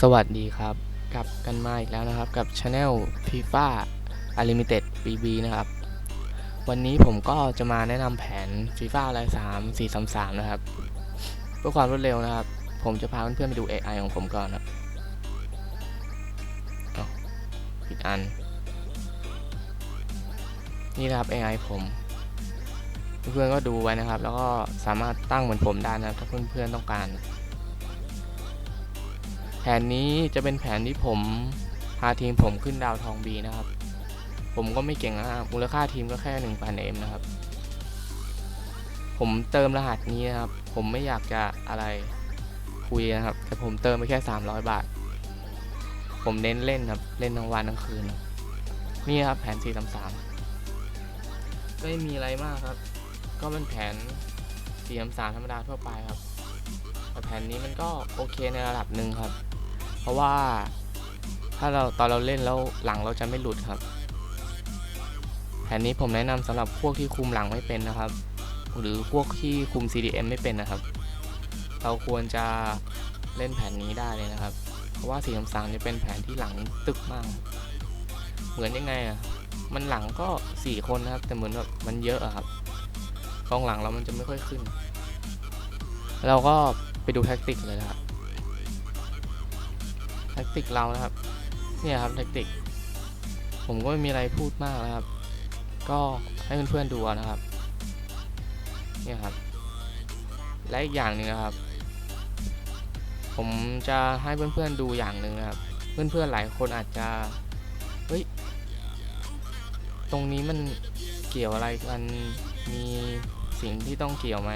สวัสดีครับกลับกันมาอีกแล้วนะครับกับ Channel FIFA Unlimited BB นะครับ วันนี้ผมก็จะมาแนะนำแผน FIFA อะไร3 4 3 3 นะครับ เพื่อความรวดเร็วนะครับ ผมจะพาเพื่อนๆไปดู AI ของผมก่อนนะเอาผิดอัน นี่นะครับ AI ผมเพื่อนๆก็ดูไว้นะครับ แล้วก็สามารถตั้งเหมือนผมได้นะครับถ้าเพื่อนๆต้องการ แผนนี้จะเป็นแผนที่ผมพาทีมผมขึ้นดาวทองบีนะครับ ผมก็ไม่เก่งนะครับมูลค่าทีมก็แค่1 0 0 0เอ็มนะครับ ผมเติมรหัสนี้นะครับ ผมไม่อยากจะอะไรคุยนะครับ แต่ผมเติมไปแค่ 300 บาท ผมเน้นเล่นครับ เล่นทั้งวันทั้งคืน นี่ครับแผน 4 3 3ไม่มีอะไรมากครับ ก็เป็นแผน 4 3 3 ธรรมดาทั่วไปครับแต่แผนนี้มันก็โอเคในระดับหนึ่งครับ เพราะว่าถ้าเราตอนเราเล่นแล้วหลังเราจะไม่หลุดครับ แผนนี้ผมแนะนำสำหรับพวกที่คุมหลังไม่เป็นนะครับ หรือพวกที่คุม CDM ไม่เป็นนะครับ เราควรจะเล่นแผนนี้ได้เลยนะครับ เพราะว่า4 3 3จะเป็นแผนที่หลังตึกมาก เหมือนยังไงอะ มันหลังก็4คนนะครับ แต่เหมือนแบบมันเยอะอะครับกองหลังเรามันจะไม่ค่อยขึ้น เราก็ไปดูแท็กติกเลยนะครับ แท็กติกเรานะครับ เนี่ยครับแท็กติก ผมก็ไม่มีอะไรพูดมากนะครับ ก็ให้เพื่อนๆดูเอานะครับ เนี่ยครับ และอีกอย่างหนึ่งนะครับ ผมจะให้เพื่อนๆดูอย่างหนึ่งนะครับ เพื่อนๆหลายคนอาจจะเฮ้ยตรงนี้มันเกี่ยวอะไรกันมีสิ่งที่ต้องเกี่ยวไหม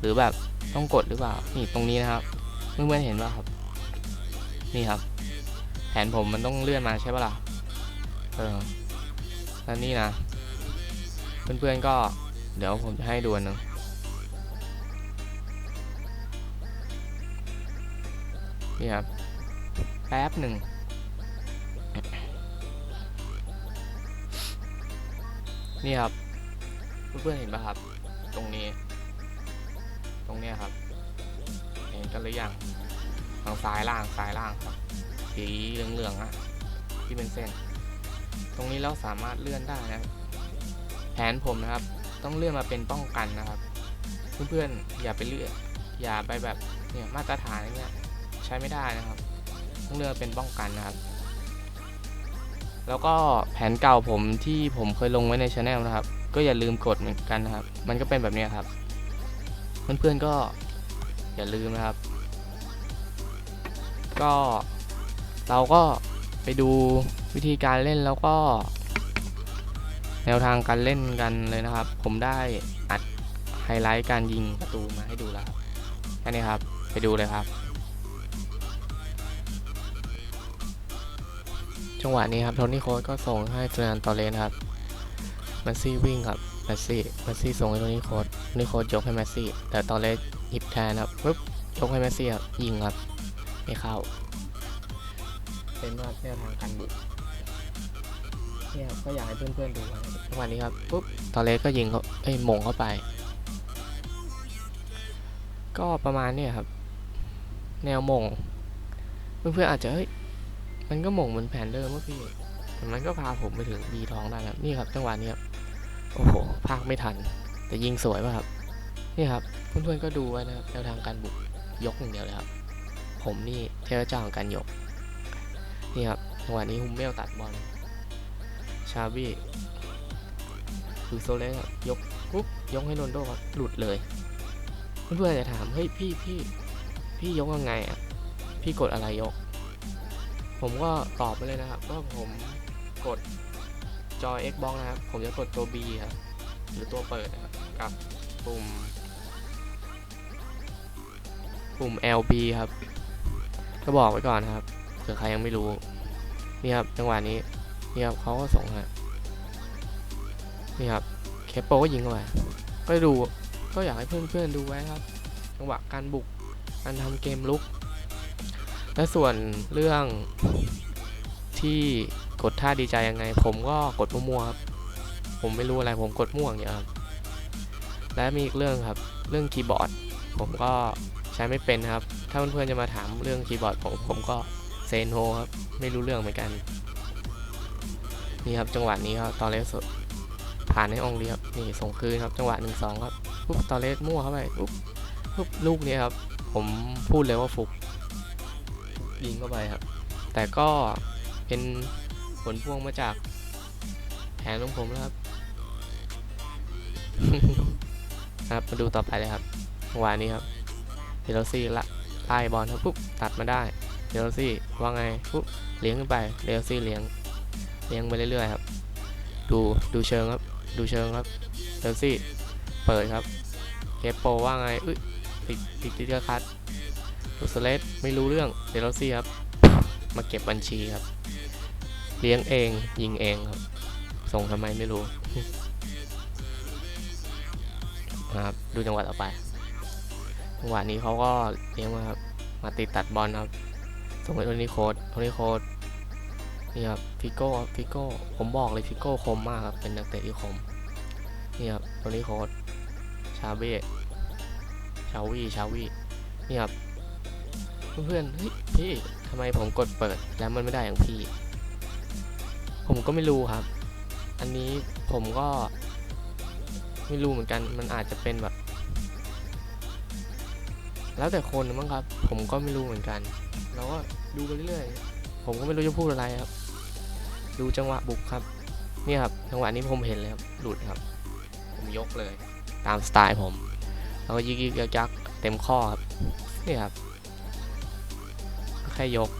หรือแบบต้องกดหรือเปล่านี่ตรงนี้นะครับเพื่อนๆเห็นป่ะครับ นี่ครับ แผนผมมันต้องเลื่อนมาใช่ปะล่ะเออแล้วนี่นะ เพื่อนๆก็เดี๋ยวผมจะให้ดูนหนึงนี่ครับ แป๊บหนึ่งนี่ครับ เพื่อนๆเห็นปะครับ ตรงนี้ ตรงเนี้ยครับ เห็นกันหรือยัง ทางซ้ายล่างซ้ายล่างครับสีเหลืองๆอะที่เป็นเส้น ตรงนี้เราสามารถเลื่อนได้นะแผนผมนะครับ ต้องเลื่อนมาเป็นป้องกันนะครับ เพื่อนๆอย่าไปเลื่อนอย่าไปแบบเนี่ยมาตรฐานอย่างเงี้ยใช้ไม่ได้นะครับ ต้องเลื่อนเป็นป้องกันนะครับ แล้วก็แผนเก่าผมที่ผมเคยลงไว้ในช anel นะครับ ก็อย่าลืมกดเหมือนกันนะครับ มันก็เป็นแบบนี้ครับ เพื่อนๆก็อย่าลืมนะครับ ก็เราก็ไปดูวิธีการเล่นแล้วก็ แนวทางการเล่นกันเลยนะครับ ผมได้อัดไฮไลท์การยิงประตูมาให้ดูแล้วครับแค่นี้ครับไปดูเลยครับ จังหวะนี้ครับโทนี่โค้ดก็ส่งให้เฟรนันตอเลนครับแมสซี่วิ่งครับแมสซี่แมสซี่ส่งให้โทนี่โค้ดโทนี่โค้ดยกให้แมสซี่แต่ตอเลสหยิบแทนครับปึ๊บยกให้แมสซี่ครับยิงครับ ไม่เข้า เป็นว่าแนวทางการบุกเนี่ยครับก็อยากให้เพื่อนๆดูไว้จังหวะนี้ครับปุ๊บตอนเลสก็ยิงเขาเอ้ยมงเข้าไป ก็ประมาณเนี้ยครับ แนวมง เพื่อนๆอาจจะเฮ้ยมันก็มงเหมือนแผนเดิมเมื่อพี่แต่มันก็พาผมไปถึงบีทองได้ครับนี่ครับจังหวะนี้ครับโอ้โหพากไม่ทัน แต่ยิงสวยมากครับ นี่ครับเพื่อนๆก็ดูไว้นะครับแนวทางการบุกยกอย่างเดียวเลยครับ ผมนี่เทพเจ้าของการยก นี่ครับจังหวะนี้ฮุมเมลตัดบอล ชาบี้ คือโซเลสครับยกปุ๊บยกให้โรนลโดครับหลุดเลย เพื่อนๆจะถาม เฮ้ยพี่พี่พี่ยกยังไงอะ พี่กดอะไรยก ผมก็ตอบไปเลยนะครับว่าผมกดจอ Xbox นะครับ ผมจะกดตัว B ครับ หรือตัวเปิดกับปุ่มปุ่ม LB ครับ ก็บอกไว้ก่อนนะครับเผื่อใครยังไม่รู้ นี่ครับจังหวะนี้ นี่ครับเขาก็ส่งฮะ นี่ครับเคปโปก็ยิงเข้าไปก็ดู ก็อยากให้เพื่อนๆดูไว้ครับ จังหวะการบุก การทำเกมลุก และส่วนเรื่องที่กดท่าดีใจยังไง ผมก็กดมั่วๆครับ ผมไม่รู้อะไรผมกดมั่วอย่างเดียวครับ และมีอีกเรื่องครับ เรื่องคีย์บอร์ด ผมก็ ใช้ไม่เป็นครับ ถ้าเพื่อนๆจะมาถามเรื่องคีย์บอร์ดผมผมก็เซนโฮครับ ไม่รู้เรื่องเหมือนกัน นี่ครับจังหวะนี้ครับตอนเลสดผ่านให้องเรียบนี่ส่งคืนครับ จังหวะหนึ่งสองครับปุ๊บตอนเลสมั่วเข้าไปปุ๊บปุ๊บลูกนี้ครับ ผมพูดเลยว่าฟุกยิงเข้าไปครับ แต่ก็เป็นผลพวงมาจากแผนของผมนะครับครับมาดูต่อไปเลยครับจังหวะนี้ครับ เดลซี่ละไล่บอลครับปุ๊บตัดมาได้เดลซี่ว่าไงปุ๊บเลี้ยงขึ้นไปเดลซี่เลี้ยงเลี้ยงไปเรื่อยๆครับ ดูดูเชิงครับ ดูเชิงครับเดลซี่เปิดครับเคปโปว่าไงอุ้ยติดติดติดกระคัดลูสเลสไม่รู้เรื่องเดลซี่ครับ มาเก็บบัญชีครับ เลี้ยงเองยิงเองครับ ส่งทำไมไม่รู้ครับ ดูจังหวะต่อไป จังหวะนี้เขาก็เลี้ยงมาครับ มาติดตัดบอลครับส่งไปโทนี่โคดโทนี่โคดนี่ครับฟิโก้ฟิโก้ ผมบอกเลยฟิโก้คมมากครับ เป็นนักเตะที่คม นี่ครับโทนี่โคดชาเบ้ชาวีชาวีนี่ครับเพื่อนเฮ้ยพี่ทำไมผมกดเปิดแล้วมันไม่ได้อย่างพี่ ผมก็ไม่รู้ครับ อันนี้ผมก็ไม่รู้เหมือนกัน มันอาจจะเป็นแบบ แล้วแต่คนมั้งครับ ผมก็ไม่รู้เหมือนกัน เราก็ดูไปเรื่อยๆ ผมก็ไม่รู้จะพูดอะไรครับ ดูจังหวะบุกครับ นี่ครับ จังหวะนี้ผมเห็นเลยครับ หลุดครับ ผมยกเลย ตามสไตล์ผม แล้วก็ยิกยิกยักยักเต็มข้อครับ นี่ครับ แค่ยก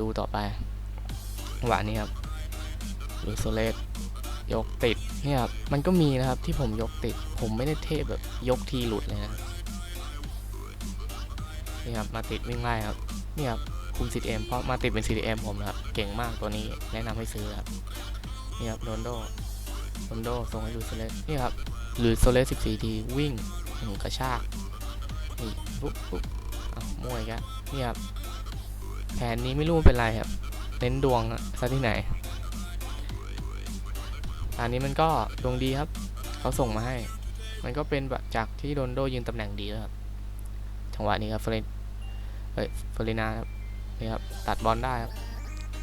ดูต่อไปจังหวะนี้ครับลูโซเลส ยกติดเนี่ยครับมันก็มีนะครับที่ผมยกติด ผมไม่ได้เทพแบบยกทีหลุดเลยนะนี่ครับมาติดวิ่งไล่ครับเนี่ยครับคุม CDM เพราะมาติดเป็น CDM ผมนะครับเก่งมากตัวนี้แนะนำให้ซื้อครับนี่ครับโรนโดโรนโดส่งให้ลูโซเลสนี่ครับลูโซเลส14ทีวิ่งหนึ่งกระชากนี่ปุ๊บปุ๊บอ้าวมั่วอีกแล้วนี่ครับแผนนี้ไม่รู้เป็นไรครับเน้นดวงซะที่ไหน อันนี้มันก็ดวงดีครับ เขาส่งมาให้ มันก็เป็นแบบจากที่โรนโดยืนตำแหน่งดีแล้วครับจังหวะนี้ครับเฟรนเฮ้ยเฟรนาครับนี่ครับตัดบอลได้ครับ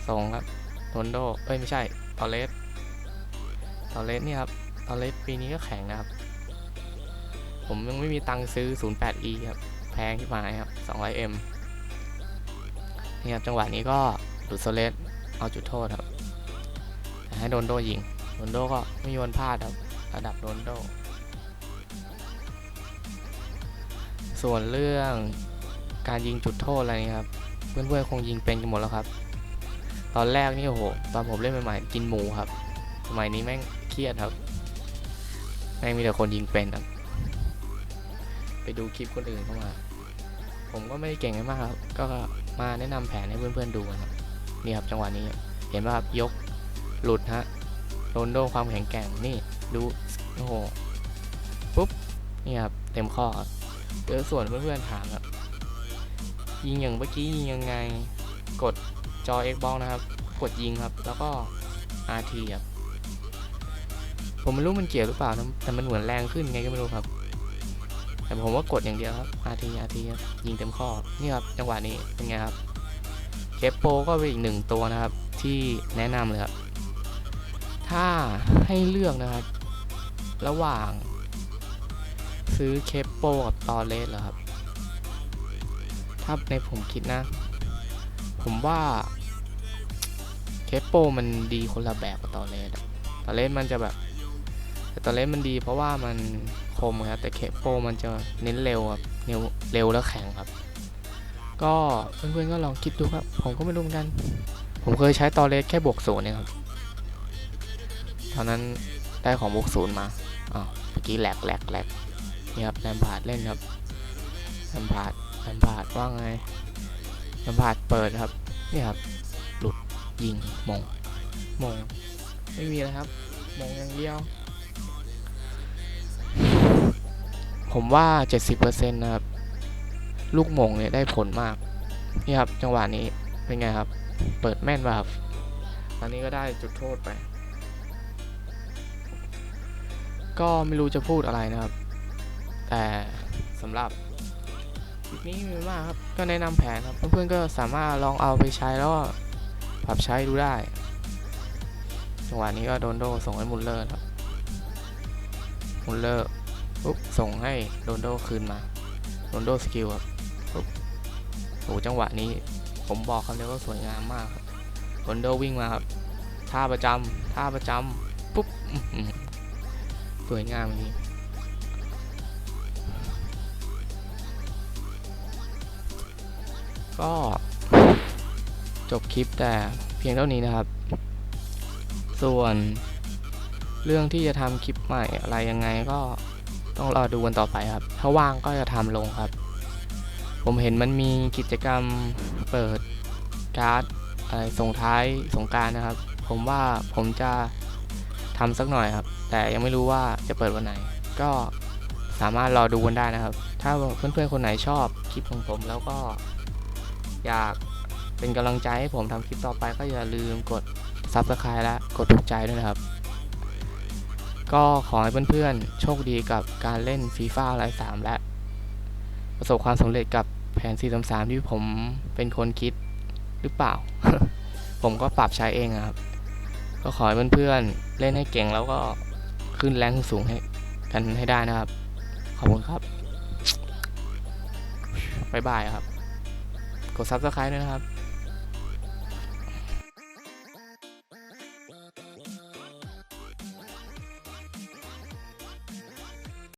ส่งครับโรนโดเอ้ยไม่ใช่ตอเลสตอเลสเนี่ยครับตอเลสปีนี้ก็แข็งนะครับ ผมยังไม่มีตังค์ซื้อ 08e ครับแพงที่มายครับ 200m นี่ครับจังหวะนี้ก็ดูดโซเลสเอาจุดโทษครับ ให้โรนโดยิง โรนโดก็ไม่มีวันพลาดครับระดับโรนโด ส่วนเรื่องการยิงจุดโทษอะไรนี่ครับ เพื่อนๆคงยิงเป็นกันหมดแล้วครับ ตอนแรกนี่โอ้โหตอนผมเล่นใหม่ๆกินหมูครับ สมัยนี้แม่งเครียดครับแม่งมีแต่คนยิงเป็นครับไปดูคลิปคนอื่นเข้ามา ผมก็ไม่ได้เก่งมากครับ ก็มาแนะนำแผนให้เพื่อนๆดูกันครับ นี่ครับจังหวะนี้ เห็นป่ะครับยกหลุดฮะ โรนโดความแข็งแกร่งนี่ดูโอ้โหปุ๊บนี่ครับเต็มข้อเจอส่วนเพื่อนๆถามครับยิงอย่างเมื่อกี้ยิงยังไงกดจอ Xbox นะครับ กดยิงครับ แล้วก็ RT ครับผมไม่รู้มันเกี่ยวหรือเปล่านะแต่มันเหมือนแรงขึ้นไงก็ไม่รู้ครับ แต่ผมว่ากดอย่างเดียวครับ RT RT ครับยิงเต็มข้อนี่ครับจังหวะนี้เป็นไงครับเคปโปก็เป็นอีกหนึ่งตัวนะครับ ที่แนะนำเลยครับ ถ้าให้เลือกนะครับ ระหว่างซื้อเคปโปกับตอเลสเหรอครับ ถ้าในผมคิดนะ ผมว่าเคปโปมันดีคนละแบบกับตอเลสตอเลสมันจะแบบแต่ตอเลสมันดีเพราะว่ามันคมครับแต่เคปโปมันจะเน้นเร็วครับเร็วเร็วแล้วแข็งครับ ก็เพื่อนๆก็ลองคิดดูครับ ผมก็ไม่รู้เหมือนกัน ผมเคยใช้ตอเลสแค่บวกศูนย์เนี่ยครับ ตอนนั้นได้ของบวกศูนย์มาอ๋อเมื่อกี้แหลกแหลกแหลกนี่ครับแลมพาดเล่นครับแลมพาดแลมพาดว่าไงแลมพาดเปิดครับนี่ครับหลุดยิงมงมงไม่มีอะไรครับมงอย่างเดียว ผมว่า 70%นะครับลูกมงเนี่ยได้ผลมากนี่ครับจังหวะนี้เป็นไงครับ เปิดแม่นป่ะครับตอนนี้ก็ได้จุดโทษไป ก็ไม่รู้จะพูดอะไรนะครับ แต่สำหรับคลิปนี้มีมากครับ ก็แนะนำแผนครับ เพื่อนๆก็สามารถลองเอาไปใช้แล้วปรับใช้ดูได้จังหวะนี้ก็โดนโดส่งให้มุลเลอร์ครับ มุลเลอร์ปุ๊บส่งให้โดนโดคืนมา โดนโดสกิลครับปุ๊บโอ้จังหวะนี้ผมบอกคำเดียวว่าสวยงามมากครับโดนโดวิ่งมาครับท่าประจำท่าประจำปุ๊บ สวยงามจริงก็จบคลิปแต่เพียงเท่านี้นะครับ ส่วนเรื่องที่จะทำคลิปใหม่อะไรยังไงก็ต้องรอดูกันต่อไปครับ ถ้าว่างก็จะทำลงครับ ผมเห็นมันมีกิจกรรมเปิดการ์ดอะไรส่งท้ายสงการนะครับ ผมว่าผมจะ ทำสักหน่อยครับ แต่ยังไม่รู้ว่าจะเปิดวันไหน ก็สามารถรอดูกันได้นะครับ ถ้าเพื่อนๆคนไหนชอบคลิปของผมแล้วก็อยากเป็นกำลังใจให้ผมทำคลิปต่อไปก็อย่าลืมกด Subscribe และกดถูกใจด้วยนะครับ ก็ขอให้เพื่อนๆ โชคดีกับการเล่นฟีฟ่าไลฟ์สามและ ประสบความสำเร็จกับแผน 433 ที่ผมเป็นคนคิดหรือเปล่า ผมก็ปรับใช้เองอะครับ ก็ขอให้เพื่อนๆเล่นให้เก่งแล้วก็ขึ้นแรงสูงให้กันให้ได้นะครับ ขอบคุณครับบ๊ายบายครับ กด Subscribe ด้วยนะครับ